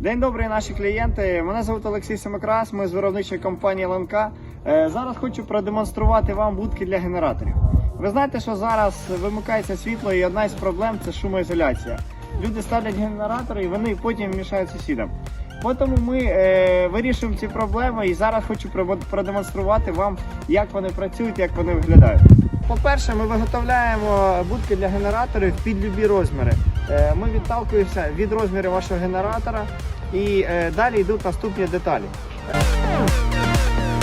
День добрий, наші клієнти. Мене звуть Олексій Семикрас, ми з виробничої компанії ЛНК. Е, Зараз хочу продемонструвати вам будки для генераторів. Ви знаєте, що зараз вимикається світло, і одна із проблем це шумоізоляція. Люди ставлять генератори і вони потім мішають сусідам. Тому ми е, вирішуємо ці проблеми і зараз хочу продемонструвати вам, як вони працюють, як вони виглядають. По-перше, ми виготовляємо будки для генераторів під любі розміри. Е, Ми відталкуємося від розмірів вашого генератора і е, далі йдуть наступні деталі.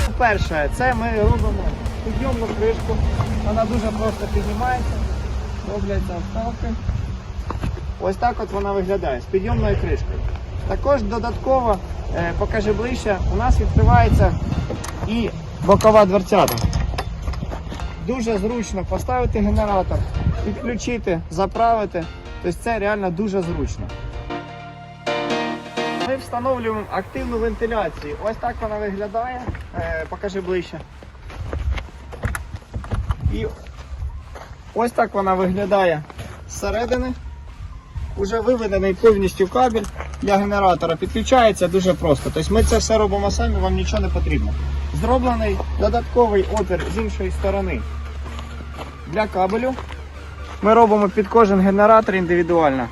По-перше, це ми робимо підйомну кришку. Вона дуже просто піднімається, робляться вставки. Ось так от вона виглядає з підйомною кришкою. Також додатково, е, покажи ближче, у нас відкривається і бокова дверцята. Дуже зручно поставити генератор, підключити, заправити. Тобто це реально дуже зручно. Ми встановлюємо активну вентиляцію. Ось так вона виглядає. Е, покажи ближче. І ось так вона виглядає зсередини. Уже виведений повністю кабель для генератора. Підключається дуже просто. Тобто ми це все робимо самі, вам нічого не потрібно. Зроблений додатковий отвір з іншої сторони для кабелю. Ми робимо під кожен генератор індивідуально.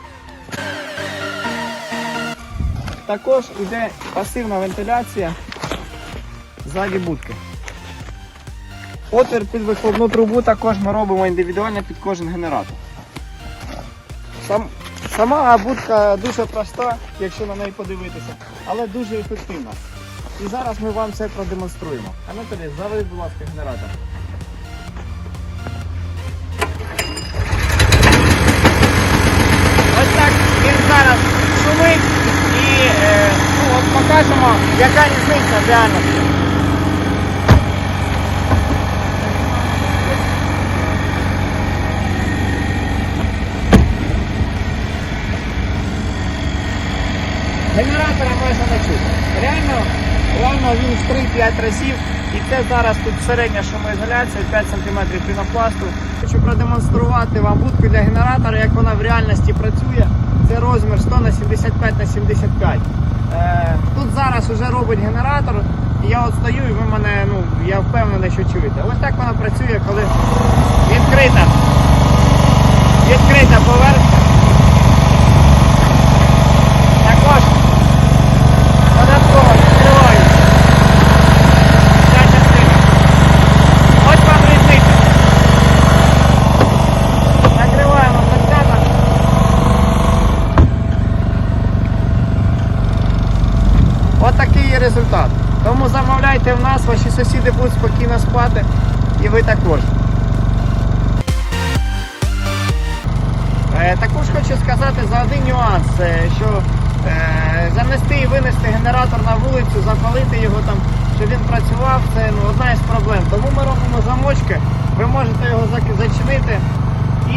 Також йде пасивна вентиляція ззаді будки. Отвір під вихлопну трубу також ми робимо індивідуально під кожен генератор. Сам, сама будка дуже проста, якщо на неї подивитися, але дуже ефективна. І зараз ми вам це продемонструємо. Анатолій, заведи, будь ласка, генератор. Покажемо, яка різниця в реальності. Генератора можна не. Реально, реально він в 3-5 разів. І це зараз тут середня шумоізоляція 5 см пінопласту. Хочу продемонструвати вам будку для генератора, як вона в реальності працює. Це розмір 100 на 75 на 75. Е, тут зараз вже робить генератор. І я от стою і ви мене, ну, я впевнений, що чуєте. Ось так вона працює, коли відкрита. Відкрита поверхня. Також додатково відкриваються. Ця частина. Ось вам різниця. Накриваємо дверцята. Ось такий є результат. Тому замовляйте в нас, ваші сусіди будуть спокійно спати і ви також. Е, Також хочу сказати за один нюанс, е, що е, занести і винести генератор на вулицю, запалити його там, щоб він працював, це ну, одна із проблем. Тому ми робимо замочки, ви можете його зачинити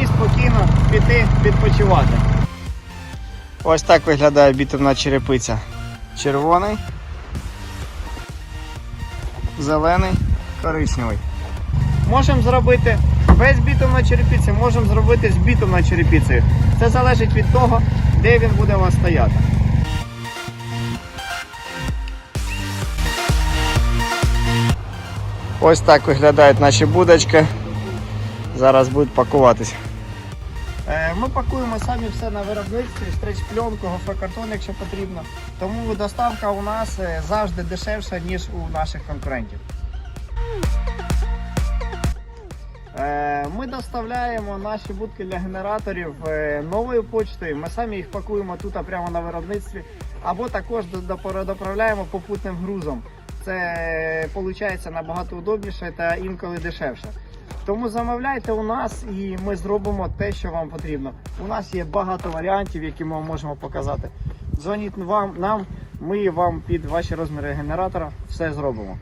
і спокійно піти відпочивати. Ось так виглядає бітумна черепиця. Червоний, зелений, коричневий. Можемо зробити без бітумної черепиці, можемо зробити з бітумною черепицею. Це залежить від того, де він буде у вас стояти. Ось так виглядають наші будочки. Зараз будуть пакуватися. Е, Ми пакуємо самі все на виробництві, стреч-пленку, гофрокартон, якщо потрібно. Тому доставка у нас е, завжди дешевша, ніж у наших конкурентів. Е, Ми доставляємо наші будки для генераторів новою почтою. Ми самі їх пакуємо тут прямо на виробництві, або також до- до- доправляємо попутним грузом. Це виходить набагато удобніше та інколи дешевше. Тому замовляйте у нас і ми зробимо те, що вам потрібно. У нас є багато варіантів, які ми можемо показати. Дзвоніть вам нам, ми вам під ваші розміри генератора все зробимо.